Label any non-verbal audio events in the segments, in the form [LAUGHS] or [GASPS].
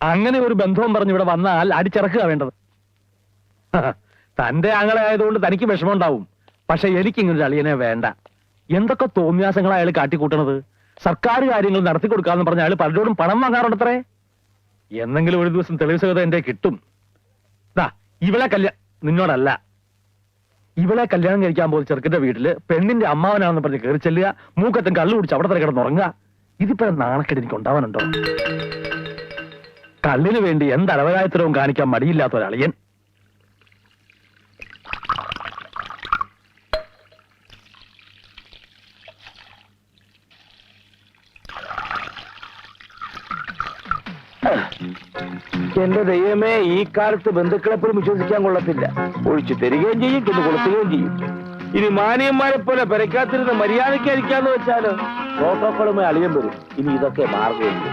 അങ്ങനെ ഒരു ബന്ധവും പറഞ്ഞ് ഇവിടെ വന്നാൽ അടിച്ചിറക്കുക വേണ്ടത്. തന്റെ ആങ്ങളെ ആയതുകൊണ്ട് തനിക്ക് വിഷമം ഉണ്ടാവും പക്ഷെ എനിക്ക് ഇങ്ങനെ ഒരു അളിയനെ വേണ്ട. എന്തൊക്കെ തോന്നിയാസങ്ങൾ അയാൾ കാട്ടിക്കൂട്ടണത്? സർക്കാർ കാര്യങ്ങൾ നടത്തി കൊടുക്കാന്ന് പറഞ്ഞ അയാൾ പലരോടും പണം വാങ്ങാറുണ്ടത്രേ? എന്നെങ്കിലും ഒരു ദിവസം തെളിവ് സഹിതം എന്റെ കിട്ടും ഇവളെ കല്യാ നിന്നോടല്ല. ഇവളെ കല്യാണം കഴിക്കാൻ പോകുന്ന ചെറുക്കന്റെ വീട്ടിൽ പെണ്ണിന്റെ അമ്മാവനാണെന്ന് പറഞ്ഞ് കയറി ചെല്ലുക മൂക്കത്തും കള്ളു കുടിച്ച് അവിടെ തന്നെ കിടന്നുറങ്ങുക ഇതിപ്പോ നാണക്കേട് എനിക്ക് ഉണ്ടാവാനുണ്ടോ? കള്ളിന് വേണ്ടി എന്ത് കാണിക്കാൻ മടിയില്ലാത്ത ഒരളിയൻ എന്റെ ദൈവമേ ഈ കാലത്ത് ബന്ധുക്കളെ പോലും വിശ്വസിക്കാൻ കൊള്ളത്തില്ല. ഒഴിച്ചു തരികയും ചെയ്യും കിട്ടു കൊടുക്കുകയും ചെയ്യും. ഇനി മാനിയന്മാരെ പോലെ പെരക്കാത്തിരുന്ന് മര്യാദയ്ക്ക് അരിക്കാന്ന് വെച്ചാലോ? പ്രോട്ടോക്കോളുമായി അളിയം വരും. ഇനി ഇതൊക്കെ മാർഗമില്ല.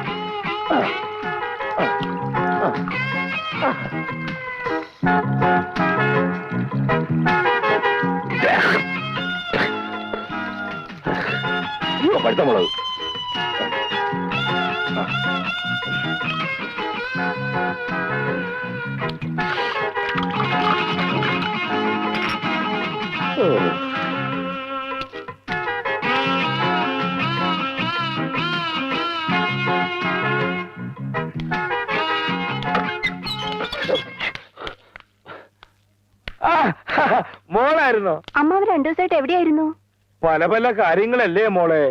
മുളക് ആ, മോളായിരുന്നോ? അമ്മാവ് രണ്ടു ദിവസമായിട്ട് എവിടെയായിരുന്നു? പല പല കാര്യങ്ങളല്ലേ മോളെ.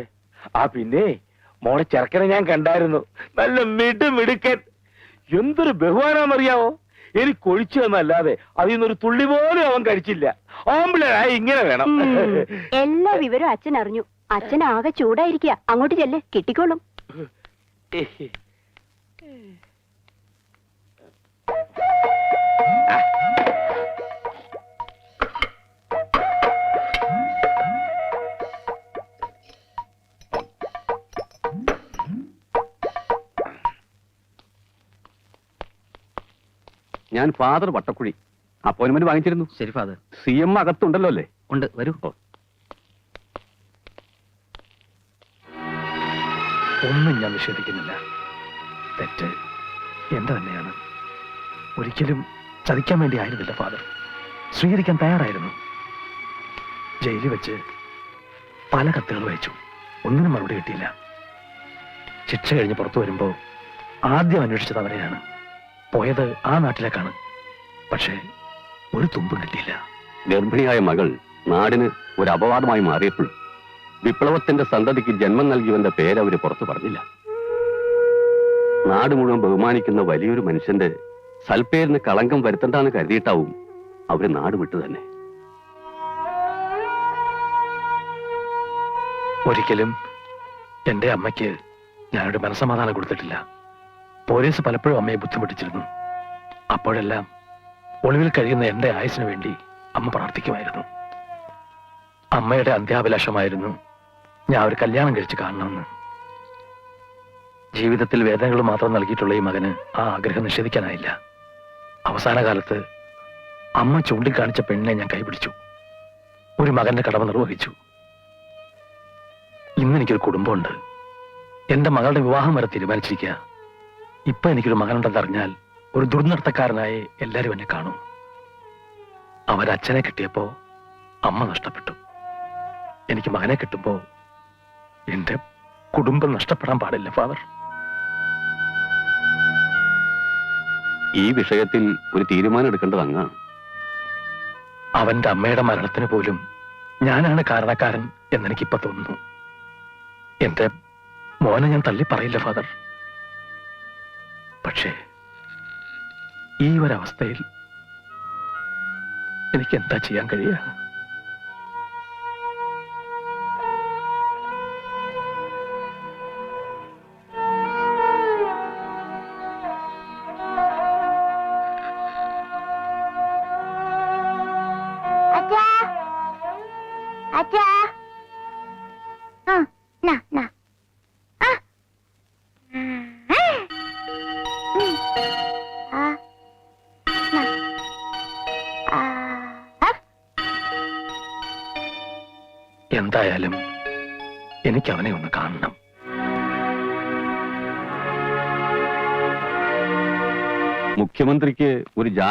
ആ പിന്നെ മോളെ ചെറുക്കനെ ഞാൻ കണ്ടായിരുന്നു. നല്ല മിടു മിടുക്കൻ. എന്തൊരു ബഹുമാനാന്നറിയാവോ എനിക്ക് ഒഴിച്ചു തന്നല്ലാതെ അതിൽ നിന്നൊരു തുള്ളി പോലും അവൻ കഴിച്ചില്ല. ആമ്പിളായി ഇങ്ങനെ വേണം. [LAUGHS] എല്ലാ വിവരവും അച്ഛൻ അറിഞ്ഞു. അച്ഛൻ ആകെ ചൂടായിരിക്കുക. അങ്ങോട്ട് ചെല്ലേ. കിട്ടിക്കോളും. [LAUGHS] ഞാൻ ഫാദർ വട്ടക്കുഴി. അപ്പോയിന്റ്മെന്റ് വാങ്ങിച്ചിരുന്നു. ശരി ഫാദർ സി എം അകത്തുണ്ടല്ലോ അല്ലേ? ഉണ്ട് വരൂ. ഒന്നും ഞാൻ നിഷേധിക്കുന്നില്ല. തെറ്റ് എന്റെ തന്നെയാണ്. ഒരിക്കലും ചതിക്കാൻ വേണ്ടി ആയിരുന്നില്ല ഫാദർ സ്വീകരിക്കാൻ തയ്യാറായിരുന്നു. ജയിലിൽ വെച്ച് പല കത്തുകൾ അയച്ചു ഒന്നിനും മറുപടി കിട്ടിയില്ല. ശിക്ഷ കഴിഞ്ഞ് പുറത്തു വരുമ്പോൾ ആദ്യം അന്വേഷിച്ചത് അവരെയാണ്. പോയത് ആ നാട്ടിലേക്കാണ്. പക്ഷേ ഒരു തുമ്പും കിട്ടിയില്ല. ഗർഭിണിയായ മകൾ നാടിന് ഒരു അപവാദമായി മാറിയപ്പോൾ വിപ്ലവത്തിന്റെ സന്തതിക്ക് ജന്മം നൽകിയവന്റെ പേര് അവർ പുറത്തു പറഞ്ഞില്ല. നാട് മുഴുവൻ ബഹുമാനിക്കുന്ന വലിയൊരു മനുഷ്യന്റെ സൽപ്പേരിന് കളങ്കം വരുത്തണ്ടെന്ന് കരുതിയിട്ടാവും അവർ നാട് വിട്ടു തന്നെ. ഒരിക്കലും എന്റെ അമ്മയ്ക്ക് ഞാനൊരു മനസമാധാനം കൊടുത്തിട്ടില്ല. പോലീസ് പലപ്പോഴും അമ്മയെ ബുദ്ധിമുട്ടിച്ചിരുന്നു. അപ്പോഴെല്ലാം ഒളിവിൽ കഴിയുന്ന എന്റെ ആയുസിനു വേണ്ടി അമ്മ പ്രാർത്ഥിക്കുമായിരുന്നു. അമ്മയുടെ അന്ത്യാഭിലാഷമായിരുന്നു ഞാൻ ഒരു കല്യാണം കഴിച്ച് കാണണമെന്ന്. ജീവിതത്തിൽ വേദനകൾ മാത്രം നൽകിയിട്ടുള്ള ഈ മകന് ആ ആഗ്രഹം നിഷേധിക്കാനായില്ല. അവസാന കാലത്ത് അമ്മ ചൂണ്ടിക്കാണിച്ച പെണ്ണിനെ ഞാൻ കൈപിടിച്ചു. ഒരു മകന്റെ കടമ നിർവഹിച്ചു. ഇന്നെനിക്കൊരു കുടുംബമുണ്ട്. എന്റെ മകളുടെ വിവാഹം വരെ തീരുമാനിച്ചിരിക്കുക. ഇപ്പൊ എനിക്കൊരു മകനുണ്ടെന്നറിഞ്ഞാൽ ഒരു ദുർനടത്തക്കാരനായി എല്ലാരും എന്നെ കാണും. അവരച്ഛനെ കിട്ടിയപ്പോ അമ്മ നഷ്ടപ്പെട്ടു. എനിക്ക് മകനെ കിട്ടുമ്പോ എന്റെ കുടുംബം നഷ്ടപ്പെടാൻ പാടില്ല ഫാദർ. ഈ വിഷയത്തിൽ ഒരു തീരുമാനം എടുക്കേണ്ടത് അങ്ങാണ്. അവന്റെ അമ്മയുടെ മരണത്തിന് പോലും ഞാനാണ് കാരണക്കാരൻ എന്നെനിക്കിപ്പോ തോന്നുന്നു. എന്റെ മോനെ ഞാൻ തള്ളി പറയില്ല ഫാദർ. പക്ഷേ ഈ ഒരവസ്ഥയിൽ എനിക്ക് എന്താ ചെയ്യാൻ കഴിയുക?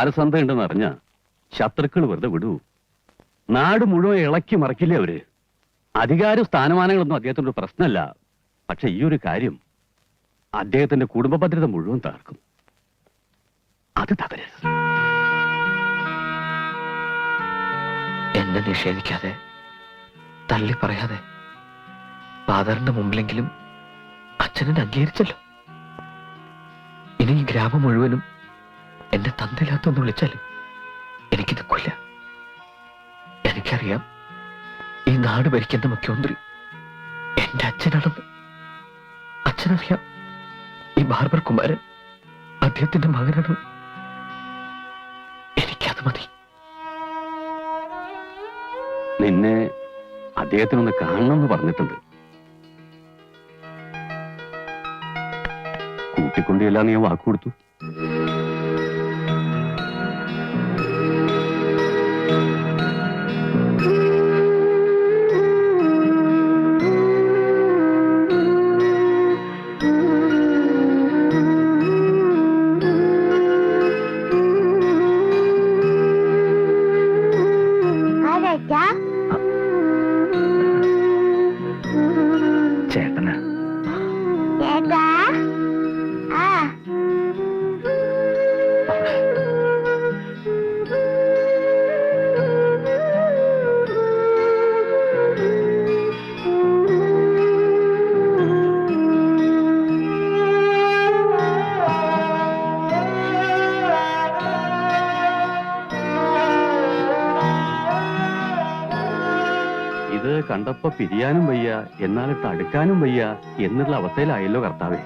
ഉണ്ടെന്ന് അറിഞ്ഞ ശത്രുക്കൾ വെറുതെ വിടൂ. നാട് മുഴുവൻ ഇളക്കി മറക്കില്ലേ അവർ? അധികാര സ്ഥാനമാനങ്ങളൊന്നും അദ്ദേഹത്തിന്റെ ഒരു പ്രശ്നമല്ല. പക്ഷെ ഈ ഒരു കാര്യം അദ്ദേഹത്തിന്റെ കുടുംബ ഭദ്രത മുഴുവൻ തകർക്കും. അത് തകരരുത്. എന്നെ നിഷേധിക്കാതെ തള്ളി പറയാതെ ഫാദറിന്റെ മുമ്പിലെങ്കിലും അച്ഛനെ അംഗീകരിച്ചല്ലോ? ഇനി ഈ ഗ്രാമം മുഴുവനും എന്നെ തന്നില്ലാത്തൊന്ന് വിളിച്ചാലും എനിക്ക് നിൽക്കില്ല എനിക്കറിയാം ഈ നാട് ഭരിക്കുന്ന മുഖ്യമന്ത്രി എന്റെ അച്ഛനാണെന്ന്. അച്ഛനറിയാം ഈ ബാർബർ കുമാരൻ അദ്ദേഹത്തിന്റെ മകനാണ് എനിക്കത് മതി. നിന്നെ അദ്ദേഹത്തിനൊന്ന് കാണണമെന്ന് പറഞ്ഞിട്ടുണ്ട്. കൂട്ടിക്കൊണ്ടില്ല നീ വാക്ക് കൊടുത്തു കണ്ടപ്പോ പിരിയാനും വയ്യ എന്നാലിട്ട് അടുക്കാനും വയ്യ എന്നുള്ള അവസ്ഥയിലായല്ലോ കർത്താവേ.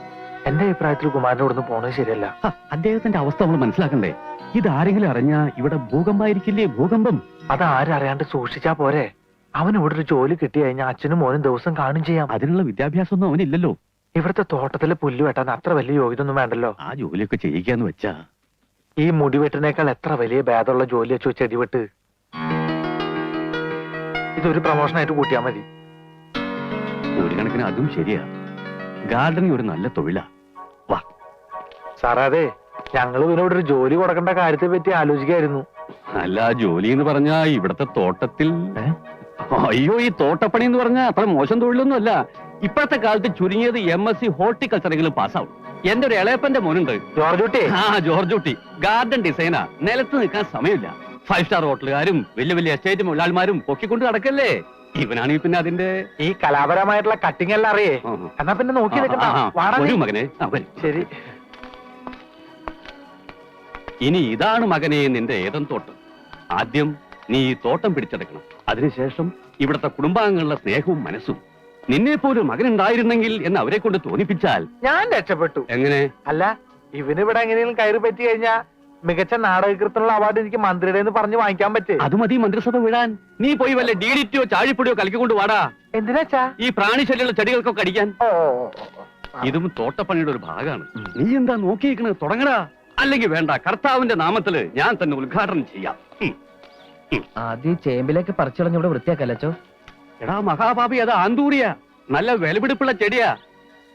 എന്റെ അഭിപ്രായത്തിൽ കുമാരനോടൊന്ന് പോണത് ശരിയല്ല. ഹ, അദ്ദേഹത്തിന്റെ അവസ്ഥ നമ്മൾ മനസ്സിലാക്കണ്ടേ? ഇത് ആരെങ്കിലും അറിഞ്ഞാ ഇവിടെ ഭൂകമ്പായിരിക്കില്ലേ ഭൂകമ്പം? അത് ആരറിയാണ്ട് സൂക്ഷിച്ചാ പോരെ. അവൻ ഇവിടെ ഒരു ജോലി കിട്ടി കഴിഞ്ഞാൽ അച്ഛനും മോനും ദിവസം കാണും ചെയ്യാം. അതിനുള്ള വിദ്യാഭ്യാസമൊന്നും അവനില്ലല്ലോ. ഇവിടുത്തെ തോട്ടത്തിലെ പുല്ല് വെട്ടാൻ അത്ര വലിയ യോഗ്യത ഒന്നും വേണ്ടല്ലോ. ആ ജോലിയൊക്കെ ചെയ്യിക്കാന്ന് വെച്ചാ. ഈ മുടി വെട്ടിനേക്കാൾ എത്ര വലിയ ഭേദമുള്ള ജോലി വെച്ചു ചെടി വെട്ട്? ഇതൊരു പ്രൊമോഷനായിട്ട് കൂട്ടിയാ മതി. ഒരു കണക്കിന് അതും ശരിയാ. ഗാർഡനിങ് ഒരു നല്ല തൊഴിലാ. വാ. സാറേ അതെ ഞങ്ങൾ ഇതിനോട് ഒരു ജോലി കൊടുക്കേണ്ട കാര്യത്തെ പറ്റി ആലോചിക്കായിരുന്നു. അല്ല ജോലി എന്ന് പറഞ്ഞാ ഇവിടത്തെ തോട്ടത്തിൽ അയ്യോ ഈ തോട്ടപ്പണി എന്ന് പറഞ്ഞാൽ അത്ര മോശം തൊഴിലൊന്നും അല്ല. ഇപ്പോഴത്തെ കാലത്ത് ചുരുങ്ങിയത് എം എസ് സി ഹോർട്ടിക്കൾച്ചറെങ്കിലും പാസ്സാവും. എന്റെ ഒരു ഇളയപ്പന്റെ മോനുണ്ട്. ജോർജ് കുട്ടി? ആ ജോർജ് കുട്ടി. ഗാർഡൻ ഡിസൈനാ. നിലത്ത് നിൽക്കാൻ സമയമില്ല. ഫൈവ് സ്റ്റാർ ഹോട്ടലുകാരും വലിയ വലിയ എസ്റ്റേറ്റ് മുതലാളിമാരും പൊക്കിക്കൊണ്ട് നടക്കല്ലേ? ഇവനാണെങ്കിൽ പിന്നെ അതിന്റെ ഈ കലാപരമായിട്ടുള്ള കട്ടിങ് എല്ലാം അറിയേ. എന്നാ പിന്നെ നോക്കി നിൽക്കണ്ട. വരൂ മകനെ. ആ, വരൂ. ശരി. ഇനി ഇതാണ് മകനെ നിന്റെ ഏതം തോട്ടം. ആദ്യം നീ ഈ തോട്ടം പിടിച്ചെടുക്കണം. അതിനുശേഷം ഇവിടുത്തെ കുടുംബാംഗങ്ങളുടെ സ്നേഹവും മനസ്സും. നിന്നെ പോലും മകനുണ്ടായിരുന്നെങ്കിൽ എന്ന് അവരെ കൊണ്ട് തോന്നിപ്പിച്ചാൽ ഞാൻ രക്ഷപ്പെട്ടു. എങ്ങനെ? അല്ല ഇവന് ഇവിടെ എങ്ങനെയും കയറി പറ്റി കഴിഞ്ഞാ മികച്ച നാടകകൃത്തുള്ള അവാർഡ് എനിക്ക് മന്ത്രിയുടെ എന്ന് പറഞ്ഞ് വാങ്ങിക്കാൻ പറ്റേ. അത് മതി മന്ത്രിസഭ വിടാൻ. നീ പോയി വല്ല ഡീഡിറ്റിയോ ചാഴിപ്പൊടിയോ കലക്കിക്കൊണ്ട് വാടാ. എന്തിനാച്ചാ ഈ പ്രാണിശല്യമുള്ള ചെടികൾക്കൊക്കെ അടിക്കാൻ. ഓ. ഇതും തോട്ടപ്പണിയുടെ ഒരു ഭാഗമാണ്. നീ എന്താ നോക്കിയിരിക്കണത്? തുടങ്ങടാ. അല്ലെങ്കിൽ വേണ്ട കർത്താവിന്റെ നാമത്തിൽ ഞാൻ തന്നെ ഉദ്ഘാടനം ചെയ്യാം. ഉം. ആദ്യം ചേമ്പിലേക്ക് പറിച്ചുളഞ്ഞ് ഇവിടെ വൃത്തിയാക്കല്ലോ എടാ മഹാപാപി അത് ആന്തൂറിയ നല്ല വിലപിടിപ്പുള്ള ചെടിയാ.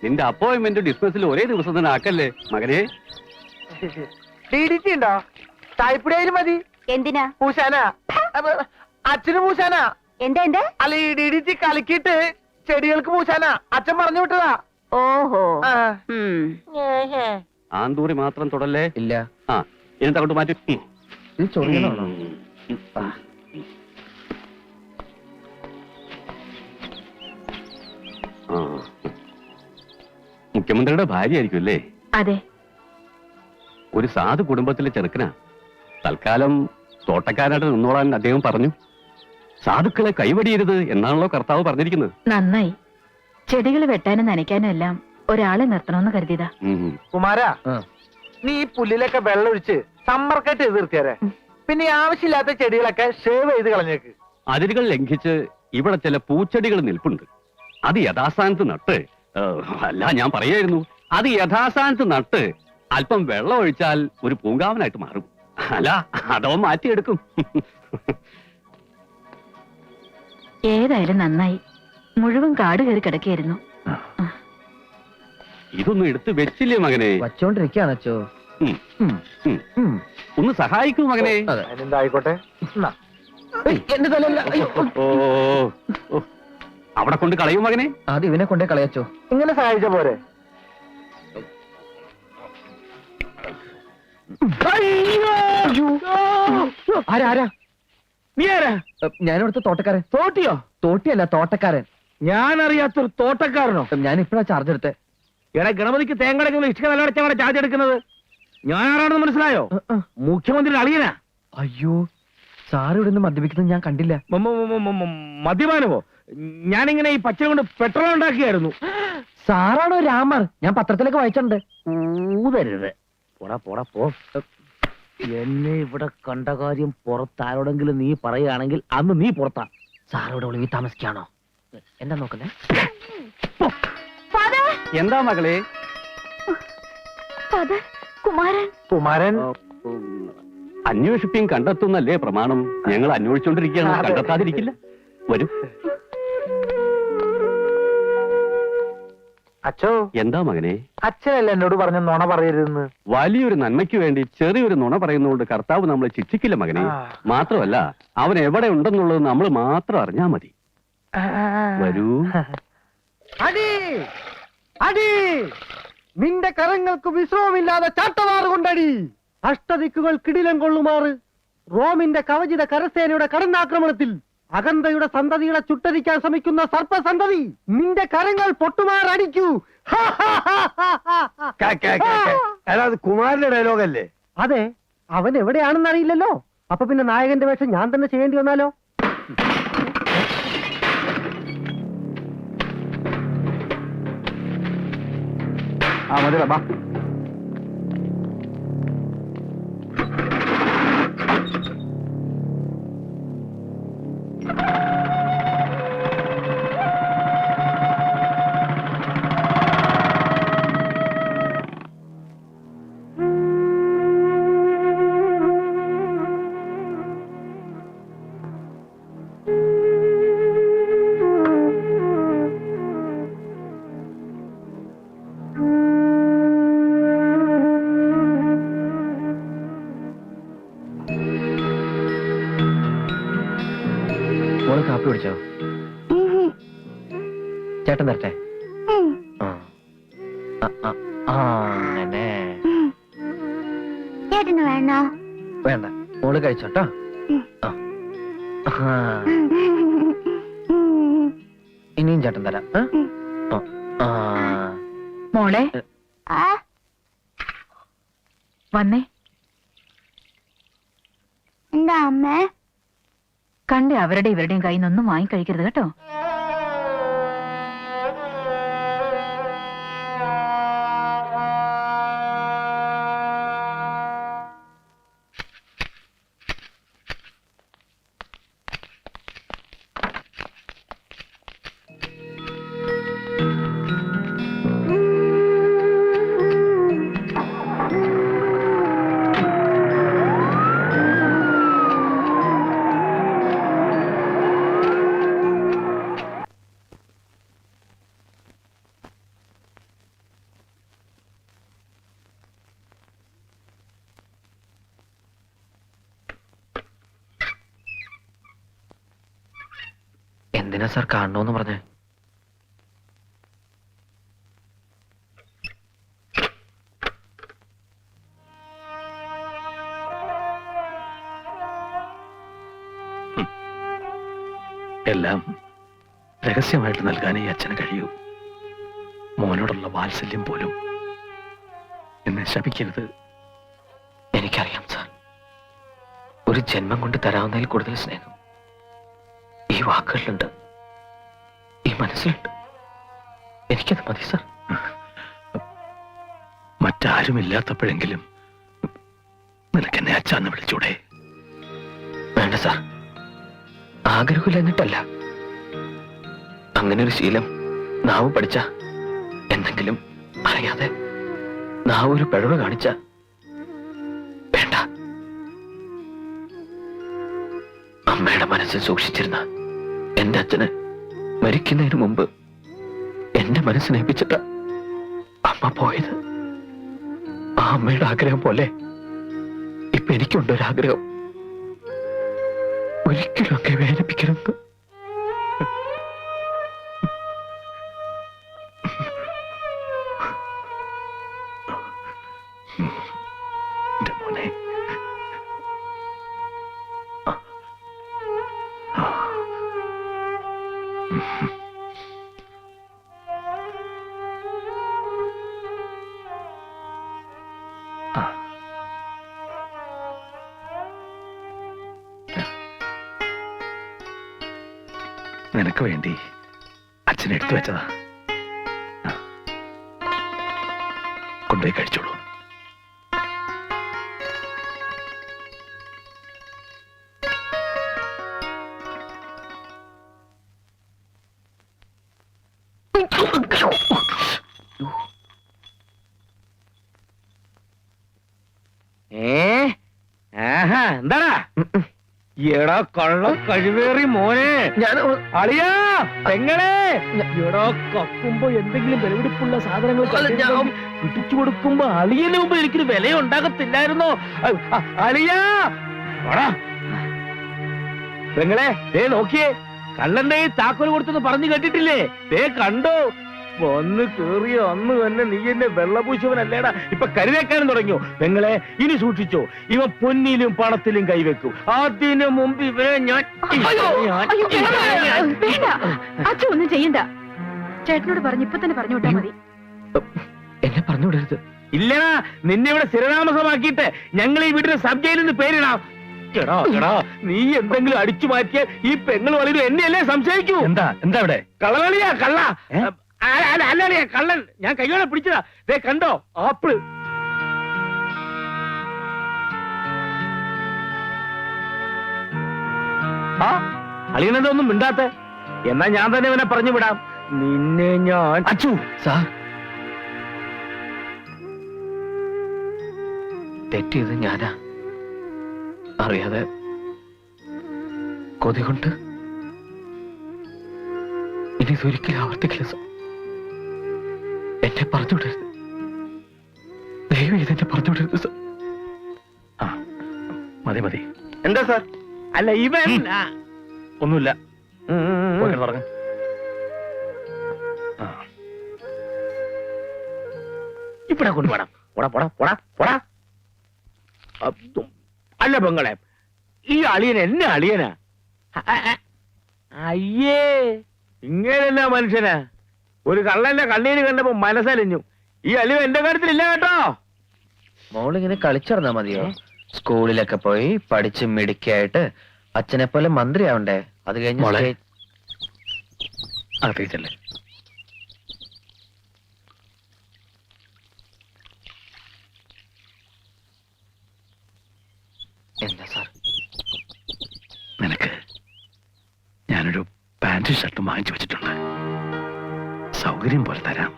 നിന്റെ അപ്പോയിന്റ്മെന്റ് ഡിസ്മസിൽ ഒരേ ദിവസം തന്നെ ആക്കല്ലേ മകനെ? [LAUGHS] DDT ഉണ്ടോ? ടൈപ്പ് ആയാലും മതി. എന്തിനാ? പൂശാന. അച്ഛന് പൂശാന. എന്താ എന്താ? അല്ല ഈ ഡി ഡി ടി കലക്കിയിട്ട് ചെടികൾക്ക് പൂശാന. അച്ഛൻ പറഞ്ഞു വിട്ടതാ. ഓഹോ. ആ. ഉം. ആന്തൂറി മാത്രം തുടല്ലേ? ഇല്ല. ആ ഇനി തകട്ട് മാറ്റി. ഉം. ചൊറിയണോ? ആ. മുഖ്യമന്ത്രിയുടെ ഭാര്യ ആയിരിക്കും അല്ലേ അതെ. ഒരു സാധു കുടുംബത്തിലെ ചെറുക്കനാ. തൽക്കാലം തോട്ടക്കാരായിട്ട് നിന്നോളാൻ അദ്ദേഹം പറഞ്ഞു. സാധുക്കളെ കൈവടിയരുത് എന്നാണല്ലോ കർത്താവ് പറഞ്ഞിരിക്കുന്നത്. നന്നായി. ചെടികൾ വെട്ടാനും നനയ്ക്കാനും എല്ലാം ഒരാളെ നിർത്തണമെന്ന് കരുതിയതാ. കുമാരാ നീ ഈ പുല്ലിലൊക്കെ വെള്ളം ഒഴിച്ച് സമ്മർക്കായിട്ട് ചെയ്ത് നിർത്തിയാരെ. പിന്നെ ആവശ്യമില്ലാത്ത ചെടികളൊക്കെ ഷേവ് ചെയ്ത് കളഞ്ഞേക്ക്. അതിരുകൾ ലംഘിച്ച് ഇവിടെ ചില പൂച്ചെടികൾ നിൽപ്പുണ്ട്. അത് യഥാസ്ഥാനത്ത് നട്ട് അല്ല ഞാൻ പറയായിരുന്നു അത് യഥാസ്ഥാനത്ത് നട്ട് അല്പം വെള്ളം ഒഴിച്ചാൽ ഒരു പൂങ്കാവനായിട്ട് മാറും. അല്ല അതോ മാറ്റിയെടുക്കും. ഏതായാലും നന്നായി. മുഴുവൻ കാട് കയറി കിടക്കുകയായിരുന്നു. ഇതൊന്നും എടുത്ത് വെച്ചില്ലേ മകനെ? വച്ചോണ്ടിരിക്കാണ് അച്ചോ. ഉം, ഉം. ഒന്ന് സഹായിക്കൂ മകനെ. എന്റെ തലല്ല അയ്യോ. ഓ ഓ. അവിടെ കൊണ്ട് കളയൂ മകനെ. അത് ഇവനെ കൊണ്ടേ കളയച്ചോ ഇങ്ങനെ സഹായിച്ച പോരെ? ആരാ ആരാ? നീ ആരാ? ഞാനിവിടുത്തെ തോട്ടക്കാരൻ. തോട്ടിയോ? തോട്ടിയല്ല തോട്ടക്കാരൻ. ഞാൻ അറിയാത്തൊരു തോട്ടക്കാരനോ? ഞാൻ ഇപ്പഴാ ചാർജ് എടുത്തേ. എടാ ഗണപതിക്ക് തേങ്ങടക്കുന്ന ഇഷ്ട നിലവടച്ചാണ് ചാർജ് എടുക്കുന്നത്. ഞാൻ ആരാണെന്ന് മനസ്സിലായോ? മുഖ്യമന്ത്രി അളിയനാ. അയ്യോ സാറ് ഇവിടെ നിന്ന് മദ്യപിക്കുന്നത് ഞാൻ കണ്ടില്ല. മദ്യപാനമോ? ഞാനിങ്ങനെ ഈ പച്ച കൊണ്ട് പെട്രോൾ ഉണ്ടാക്കിയായിരുന്നു. [GASPS] സാറാണോ രാമർ? ഞാൻ പത്രത്തിലൊക്കെ വായിച്ചിട്ടുണ്ട്. ഊതരുത്. പോടാ പോടാ പോ. എന്നെ ഇവിടെ കണ്ട കാര്യം പുറത്താരോടെങ്കിലും നീ പറയുകയാണെങ്കിൽ അന്ന് നീ പുറത്താ. സാറോട് ഒളിങ്ങി ഒളിവി താമസിക്കാണോ? എന്താ നോക്കുന്നേ? എന്താ മകളെ? കുമാരൻ. കുമാരൻ? അന്വേഷിപ്പിയും കണ്ടെത്തുന്നല്ലേ പ്രമാണം? ഞങ്ങൾ അന്വേഷിച്ചോണ്ടിരിക്കുകയാണ്. കണ്ടെത്താതിരിക്കില്ല. വരൂ. അച്ഛോ. എന്താ മകനെ? അച്ഛനല്ല എന്നോട് പറഞ്ഞ നുണ പറയരുതെന്ന്? വലിയൊരു നന്മയ്ക്ക് വേണ്ടി ചെറിയൊരു നുണ പറയുന്നതുകൊണ്ട് കർത്താവ് നമ്മളെ ശിക്ഷിക്കില്ല മകനെ. ആ. മാത്രമല്ല അവൻ എവിടെ ഉണ്ടെന്നുള്ളത് നമ്മൾ മാത്രം അറിഞ്ഞാ മതി. വരൂ. അടി! അടി! നിന്റെ കരങ്ങൾക്ക് വിശ്രമമില്ലാതെ ചാട്ടവാറ് കൊണ്ടടി. അഷ്ടദിക്കുകൾ കിടിലം കൊള്ളുമാറ്. റോമിന്റെ കവചിത കരസേനയുടെ കടന്നാക്രമണത്തിൽ അകന്തയുടെ സന്തതികളെ ചുട്ടരിക്കാൻ ശ്രമിക്കുന്ന സർപ്പസന്തതി നിന്റെ കരങ്ങൾ പൊട്ടുമാറടിക്കൂ അത് കുമാരന്റെ ഡയലോഗല്ലേ അതെ അവൻ എവിടെയാണെന്ന് അറിയില്ലല്ലോ. അപ്പൊ പിന്നെ നായകന്റെ വേഷം ഞാൻ തന്നെ ചെയ്യേണ്ടി വന്നാലോ? ആ മതി ബാ കയ്യിൽ നിന്നൊന്നും വാങ്ങി കഴിക്കരുത് കേട്ടോ. എന്തിനാ സാർ കാണണോന്ന് പറഞ്ഞേ? എല്ലാം രഹസ്യമായിട്ട് നൽകാൻ ഈ അച്ഛന് കഴിയൂ. മോനോടുള്ള വാത്സല്യം പോലും എന്നെ ശപിക്കരുത്. എനിക്കറിയാം സാർ. ഒരു ജന്മം കൊണ്ട് തരാവുന്നതിൽ കൂടുതൽ സ്നേഹം. ഈ വാക്കുകളിലുണ്ട് ഈ മനസ്സിലുണ്ട്. എനിക്കത് മതി സാർ. മറ്റാരുമില്ലാത്തപ്പോഴെങ്കിലും നിനക്കെന്നെ അച്ഛന്ന് വിളിച്ചൂടെ? വേണ്ട സാർ. ആഗ്രഹമില്ല എന്നിട്ടല്ല അങ്ങനെ ഒരു ശീലം നാവ് പഠിച്ച എന്തെങ്കിലും അറിയാതെ നാവ് ഒരു പിഴവ് കാണിച്ച വേണ്ട. അമ്മയുടെ മനസ്സിൽ സൂക്ഷിച്ചിരുന്ന എന്റെ അച്ഛന് മരിക്കുന്നതിന് മുമ്പ് എന്റെ മനസ്സിനേപ്പിച്ചിട്ട് അമ്മ പോയത്. ആ അമ്മയുടെ ആഗ്രഹം പോലെ ഇപ്പൊ എനിക്കുണ്ടൊരാഗ്രഹം ഒരിക്കലും ഒക്കെ വേദനിപ്പിക്കരുത് നിനക്ക് വേണ്ടി അച്ഛൻ എടുത്തു വെച്ചതാ. കൊണ്ടുപോയി കഴിച്ചോളൂ എന്താടാ? എടാ കള്ള കഴിവേറി മോനെ. ഞാൻ അളിയാ പെങ്ങളെ. എടാ കക്കുമ്പോ എന്തെങ്കിലും വിലപിടിപ്പുള്ള സാധനങ്ങൾ പിടിച്ചു കൊടുക്കുമ്പോ അളിയന് മുമ്പ് എനിക്കൊരു വില ഉണ്ടാകത്തില്ലായിരുന്നോ? അളിയാ. പെങ്ങളെ ദേ നോക്കിയേ. കള്ളന്റെ താക്കോൽ കൊടുത്തെന്ന് പറഞ്ഞു കേട്ടിട്ടില്ലേ? ദേ കണ്ടോ? വന്ന് കേറിയ അന്ന് തന്നെ നീ എന്നെ വെള്ളപൂശവനല്ലേടാ ഇപ്പൊ കരുതേക്കാനും തുടങ്ങിയോ? നിങ്ങളെ ഇനി സൂക്ഷിച്ചോ. ഇവ പൊന്നിലും പണത്തിലും കൈവെക്കും. അതിനു മുമ്പ് ഇവരെ ഞാൻ ഞാൻ- വേണ്ട അച്ഛൻ ഒന്നും ചെയ്യണ്ട. ചേട്ടനോട് പറഞ്ഞു ഇപ്പൊ തന്നെ പറഞ്ഞു വിട്ടാ മതി. എന്നെ പറഞ്ഞു വിടരുത്. ഇല്ലടാ നിന്നെ ഇവിടെ സ്ഥിരതാമസമാക്കിയിട്ട് ഞങ്ങൾ ഈ വീട്ടിന് സബ് ജയിലിൽ നിന്ന് പേരിടാം. എടാ എടാ നീ എന്തെങ്കിലും അടിച്ചു മാറ്റിയ ഈ പെങ്ങൾ വളരും എന്നെയല്ലേ സംശയിക്കൂ? എന്താ എന്താ ഇവിടെ? കള്ളകളിയാ കള്ള? അല്ല കള്ളൻ. ഞാൻ കയ്യോടെ പിടിച്ചതാ. ദേ കണ്ടോ? ആപ്പിൾ. ആ അളിയനെന്താ ഒന്നും മിണ്ടാത്ത. എന്നാ ഞാൻ തന്നെ ഇവനെ പറഞ്ഞു വിടാം. നിന്നെ ഞാൻ അച്ചു! സാ. തെറ്റിയത് ഞാനാ. അറിയാതെ കൊതി കൊണ്ട് ഇനി ഇതൊരിക്കലും ആവർത്തിക്കില്ല സാർ എന്നെ പറഞ്ഞു വിടരുത് ദയവ് ചെയ്ത് എന്നെ പറഞ്ഞു വിടരുത് സാർ. ആ മതി മതി. എന്താ സാർ? അല്ല ഇവൻ ഒന്നുമില്ല. പറഞ്ഞു ഇവിടെ കൊണ്ടുപോടാ പോടാ. പോടാ പോടാ. അല്ല പെങ്ങളെ ഈ അളിയൻ എന്നെ അളിയനാ? അയ്യേ ഇങ്ങനെയല്ല മനുഷ്യനാ? ഒരു കള്ളന്റെ കണ്ണീര് കണ്ടപ്പോ മനസ്സലിഞ്ഞു. ഈ അലിവ് എന്റെ കാര്യത്തിലില്ല കേട്ടോ. മോളിങ്ങനെ കളിച്ചിറന്നാ മതിയോ? സ്കൂളിലൊക്കെ പോയി പഠിച്ച് മിടുക്കിയായിട്ട് അച്ഛനെ പോലെ മന്ത്രിയാവണ്ടേ? അത് കഴിഞ്ഞ് മോളെ. എന്താ സാർ? നിനക്ക് ഞാനൊരു പാന്റ് ഷർട്ടും വാങ്ങിച്ചു വെച്ചിട്ടുണ്ട്. സൗകര്യം പോലെ തരാം.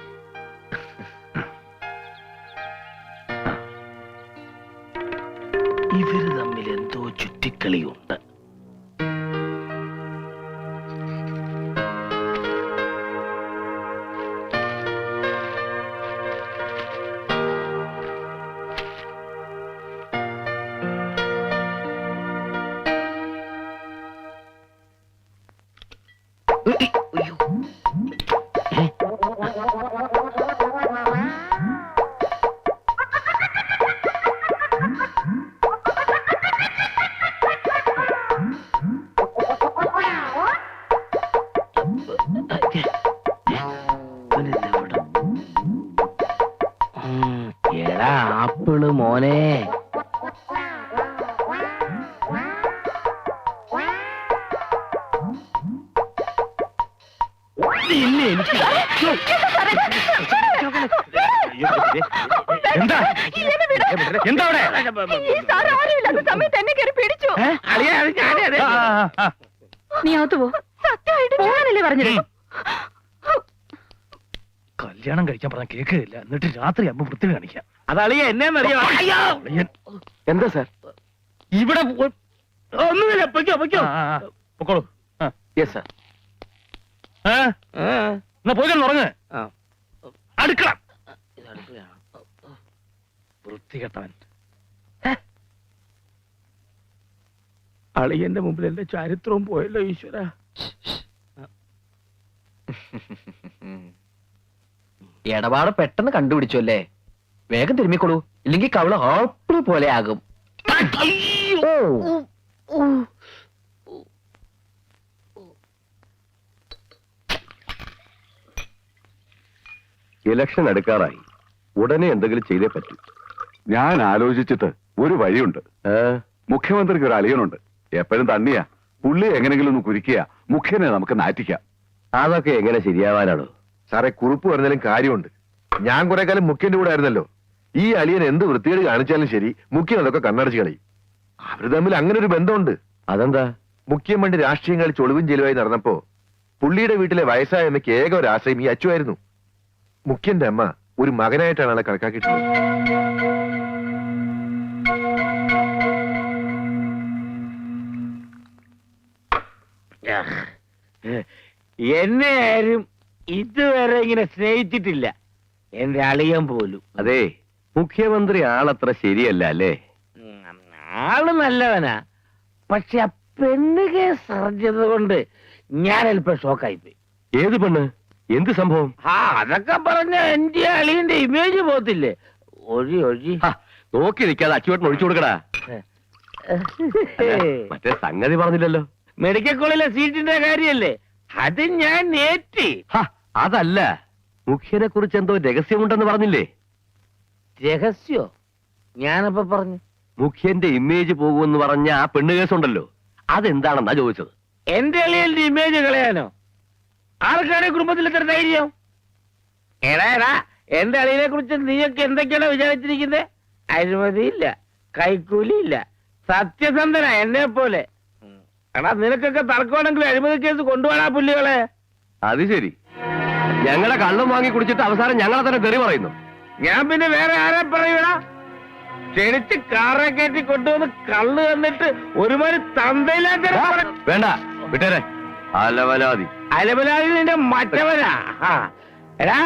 ഇവർ തമ്മിൽ എന്തോ ചുറ്റിക്കളിയുണ്ട്. Come on. കല്യാണം കഴിക്കാൻ പറഞ്ഞ കേൾക്കുകയില്ല എന്നിട്ട് രാത്രി അമ്മ വൃത്തി കാണിക്കാം. അത് അളിയ എന്നെന്നറിയോ എന്താ സാർ? ഇവിടെ ഒന്നുമില്ല. പൊയ്ക്കോ പൊയ്ക്കോ. പൊക്കോളൂ. യെസ് സാർ എന്നാ പോയി ഉറങ്ങ്. അടുക്കള. വൃത്തികെട്ടവൻ. അളിയന്റെ മുമ്പിൽ എന്റെ ചരിത്രവും പോയല്ലോ ഈശ്വര. [LAUGHS] ഇടപാട് പെട്ടെന്ന് കണ്ടുപിടിച്ചു അല്ലേ വേഗം തിരുമ്മിക്കൊള്ളൂ ഇല്ലെങ്കിൽ കവൾ ആപ്പിൾ പോലെ ആകും. ഇലക്ഷൻ എടുക്കാറായി ഉടനെ എന്തെങ്കിലും ചെയ്തേ പറ്റൂ. ഞാൻ ആലോചിച്ചിട്ട് ഒരു വഴിയുണ്ട്. മുഖ്യമന്ത്രിക്ക് ഒരു അളിയനുണ്ട്. എപ്പോഴും തണ്ണിയാ. പുള്ളി എങ്ങനെങ്കിലും ഒന്ന് കുരിക്കുക മുഖ്യനെ നമുക്ക് നാറ്റിക്കാം. അതൊക്കെ എങ്ങനെ ശരിയാവാനാണോ? സാറേ കുറിപ്പ് പറഞ്ഞാലും കാര്യമുണ്ട്. ഞാൻ കുറെ കാലം മുഖ്യന്റെ കൂടെ ആയിരുന്നല്ലോ. ഈ അലിയൻ എന്ത് വൃത്തികേട് കാണിച്ചാലും ശരി മുഖ്യൻ അതൊക്കെ കണ്ണടച്ച് കളയും. അവർ തമ്മിൽ അങ്ങനെ ഒരു ബന്ധമുണ്ട്. അതെന്താ? മുഖ്യം പണ്ട് രാഷ്ട്രീയം കളിച്ച് ഒളിവും ചെലവായി നടന്നപ്പോ പുള്ളിയുടെ വീട്ടിലെ വയസ്സായ അമ്മയ്ക്ക് ഏക ഒരു ആശ്രയം ഈ അച്ചുവായിരുന്നു. മുഖ്യന്റെ അമ്മ ഒരു മകനായിട്ടാണ് ആളെ കണക്കാക്കിയിട്ടുള്ളത്. എന്നെ ആരും ഇതുവരെ ഇങ്ങനെ സ്നേഹിച്ചിട്ടില്ല. എന്റെ അളിയൻ പോലും. അതെ മുഖ്യമന്ത്രി ആളത്ര ശരിയല്ല അല്ലേ? ആൾ നല്ലവനാ. പക്ഷെ ആ പെണ്ണ് കേസ് അറിഞ്ഞത് കൊണ്ട് ഞാൻ അല്പം ഷോക്കായി പോയി ഏത് പെണ്ണ്? എന്ത് സംഭവം? ആ അതൊക്കെ പറഞ്ഞ എന്റെ അളിയന്റെ ഇമേജ് പോത്തില്ലേ ഒഴി ഒഴി. ഹ, നോക്കി നിൽക്കാതെ അച്ചുവേട്ടൻ ഒഴിച്ചു കൊടുക്കടാ. അല്ല, മറ്റേ സംഗതി പറഞ്ഞില്ലല്ലോ. മെഡിക്കൽ കോളേജിലെ സീറ്റിന്റെ കാര്യല്ലേ അത് ഞാൻ നേറ്റി. ഹ, അതല്ല. മുഖ്യനെ കുറിച്ച് എന്തോ രഹസ്യമുണ്ടെന്ന് പറഞ്ഞില്ലേ? രഹസ്യോ? ഞാനപ്പോ പറഞ്ഞു. മുഖ്യന്റെ ഇമേജ് പോകുമെന്ന് പറഞ്ഞ ആ പെണ്ണ് കേസുണ്ടല്ലോ അതെന്താണെന്നാ ചോദിച്ചത്? എന്റെ അളിയന്റെ ഇമേജ് കളയാനോ? ആർക്കാണ് ഈ കുടുംബത്തിൽ ഇത്ര ധൈര്യം? എടാ എടാ എന്റെ അളിയനെ കുറിച്ച് നീയൊക്കെ എന്തൊക്കെയാണ് വിചാരിച്ചിരിക്കുന്നത് അഴിമതിയില്ല കൈക്കൂലിയില്ല സത്യസന്ധന എന്നെ പോലെ എടാ നിനക്കൊക്കെ തർക്കമാണെങ്കിൽ അഴിമതി കേസ് കൊണ്ടുപോകാ പുല്ലികളെ. അത് ശരി. ഞങ്ങളെ കള്ളും വാങ്ങി കുടിച്ചിട്ട് അവസാനം ഞങ്ങളെ തന്നെ തെറി പറയുന്നു. ഞാൻ പിന്നെ വേറെ ആരെ പറയൂടാ? ക്ഷണിച്ച് കാറെ കയറ്റി കൊണ്ടുവന്ന് കള്ള് തന്നിട്ട് ഒരുമാതിരി തന്തയില്ലാത്ത വേണ്ട വിട്ടേരെ. അലവലാതി. അലവലാതി നിന്റെ മറ്റവനാ. എടാ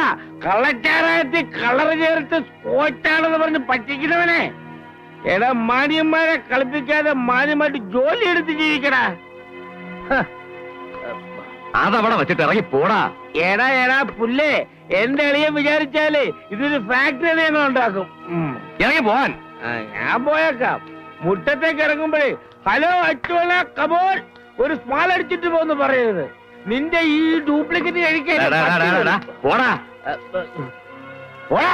കള്ളച്ചാറായത്തി കളർ ചേർത്ത് സ്കോച്ചാണെന്ന് പറഞ്ഞ് പറ്റിക്കുന്നവനെ. എടാ മാന്യന്മാരെ കളിപ്പിക്കാതെ മാന്യമായിട്ട് ജോലി എടുത്ത് ജീവിക്കടാ. അതവിടെ വെച്ചിട്ട് ഇറങ്ങി പോടാ. എടാ എടാ പുല്ലേ എന്റെ എളിയെ വിചാരിച്ചാൽ ഇതൊരു ഫാക്ടറി തന്നെ ഉണ്ടാക്കും. ഇറങ്ങി പോവാൻ. ഞാൻ പോയേക്കാം. മുറ്റത്തേക്ക് ഇറങ്ങുമ്പോഴേ ഹലോ അച്ചുവല കബോൾ ഒരു സ്മാൾ അടിച്ചിട്ട് പോന്ന് പറയരുത്. നിന്റെ ഈ ഡ്യൂപ്ലിക്കേറ്റ് കഴിക്കാൻ പോടാ. പോടാ.